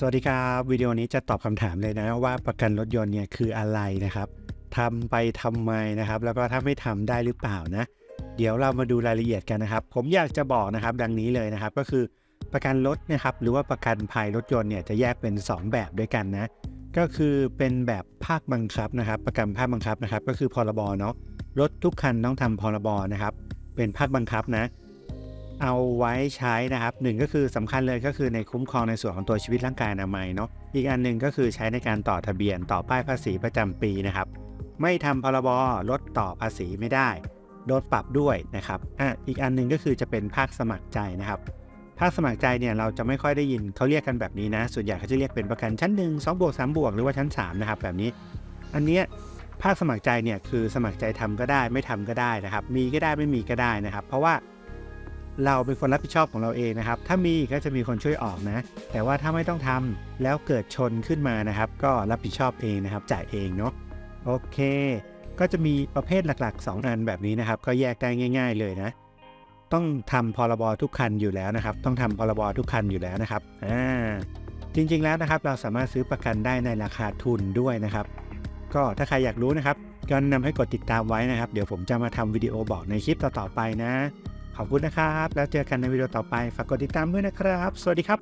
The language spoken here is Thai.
สวัสดีครับวิดีโอนี้จะตอบคำถามเลยนะว่าประกันรถยนต์เนี่ยคืออะไรนะครับทำไปทำไมนะครับ แล้วก็ถ้าไม่ทำได้หรือเปล่านะ เดี๋ยวเรามาดูรายละเอียดกันนะครับ ผมอยากจะบอกนะครับ ดังนี้เลยนะครับ ก็คือประกันรถนะครับ หรือว่าประกันภัยรถยนต์เนี่ยจะแยกเป็น 2 แบบด้วยกันนะ ก็คือเป็นแบบภาคบังคับนะครับ ประกันภาคบังคับนะครับ ก็คือพรบเนาะรถทุกคันต้องทำพรบนะครับ เป็นภาคบังคับนะ เอาไว้ใช้นะครับหนึ่งก็คือสำคัญเลยก็คือในคุ้มครองในส่วนของตัวชีวิตร่างกายอนามัยเนาะอีกอันหนึ่งก็คือใช้ในการต่อทะเบียนต่อป้ายภาษีประจำปีนะครับ ไม่ทำพรบลดต่อภาษีไม่ได้โดนปรับด้วยนะครับอะอีกอันหนึ่งก็คือจะเป็นภาคสมัครใจนะครับภาคสมัครใจเนี่ยเราจะไม่ค่อยได้ยินเขาเรียกกันแบบนี้นะ ส่วนใหญ่เขาจะเรียกเป็นประกันชั้นหนึ่งสองบวกสามบวกหรือว่าชั้นสามนะครับ แบบนี้ อันเนี้ยภาคสมัครใจเนี่ยคือสมัครใจทำก็ได้ไม่ทำก็ได้นะครับ มีก็ได้ไม่มีก็ได้นะครับ เพราะว่า เราเป็นคนรับผิดชอบของเราเองนะครับ ถ้ามีก็จะมีคนช่วยออกนะ แต่ว่าถ้าไม่ต้องทำแล้วเกิดชนขึ้นมานะครับ ก็รับผิดชอบเองนะครับ จ่ายเองเนาะ โอเค ก็จะมีประเภทหลัก ๆ 2 อันแบบนี้นะครับ ก็แยกได้ง่าย ๆ เลยนะ ต้องทำพรบทุกคันอยู่แล้วนะครับ ต้องทำพรบทุกคันอยู่แล้วนะครับ อ่า จริงๆแล้วนะครับ เราสามารถซื้อประกันได้ในราคาทุนด้วยนะครับ ก็ถ้าใครอยากรู้นะครับก็นำให้กดติดตามไว้นะครับ เดี๋ยวผมจะมาทำวิดีโอบอกในคลิปต่อๆไปนะ ขอบคุณนะครับ แล้วเจอกันในวิดีโอต่อไป ฝากกดติดตามด้วยนะครับ สวัสดีครับ